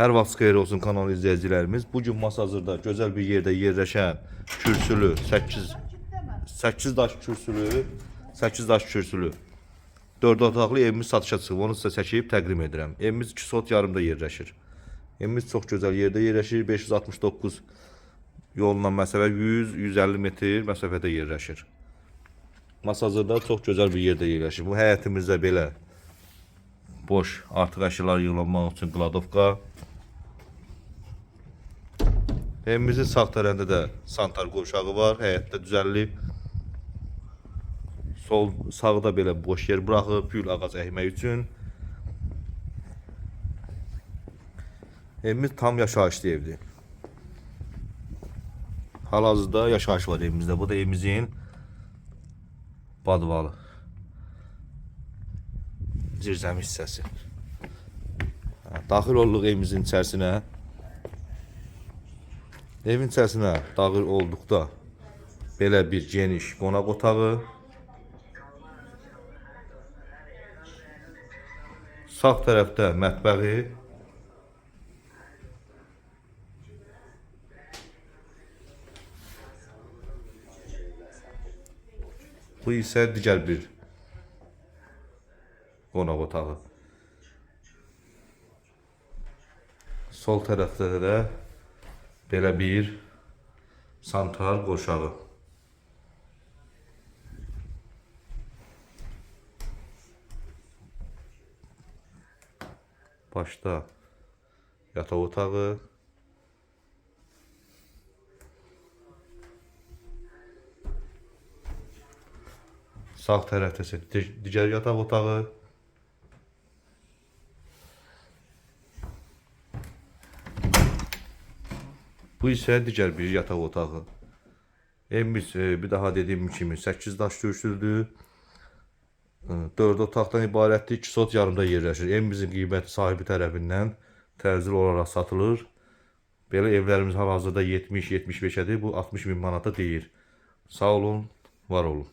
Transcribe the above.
Hər vaxt xeyir olsun kanal izləyicilərimiz. Bu gün hazırda gözəl bir yerdə yerləşən kürsülü 8 8 daş kürsülü 8 daş kürsülü 4 otaqlı evimiz satışa çıxıb. Onu sizə çəkib təqdim edirəm. Evimiz 2 sot yarımda yerləşir. Evimiz çox gözəl yerdə yerləşir. 569 yolla məsafə 100-150 metr məsafədə yerləşir. Masazırda çox gözəl bir yerdə yerləşir. Bu həyətimizdə belə boş artıq əşyalar yığılmaq üçün qladovka. Evimizin sağ tərəfində də santar qovşağı var, həyətdə düzəllib. Sol sağda belə boş yer buraxıb gül ağac əkmək üçün. Evimiz tam yaşayışlı evdir. Hal-hazırda yaşayış var evimizdə. Bu da evimizin badvalı. Zirzəmi hissəsi. Daxil olduq evimizin içərisinə. Evin içərisinə daxil olduqda belə bir geniş qonaq otağı. Sağ tərəfdə mətbəxi. Bu isə digər bir qonaq otağı. Sol tərəfdə də belə bir santral qoşağı. Başda yataq otağı. Sağ tərəfdə isə di- digər yataq otağı. Bu isə digər bir yataq otağı. Evimiz e, bir daha dediyim kimi 8 daş kürsüdür. 4 otaqdan ibarətdir. 2 sot yarımda yerləşir. Evimizin qiyməti sahibi tərəfindən tərzili olaraq satılır. Belə evlərimiz hal-hazırda 70-75-ədir. Bu 60 min manata deyir. Sağ olun, var olun.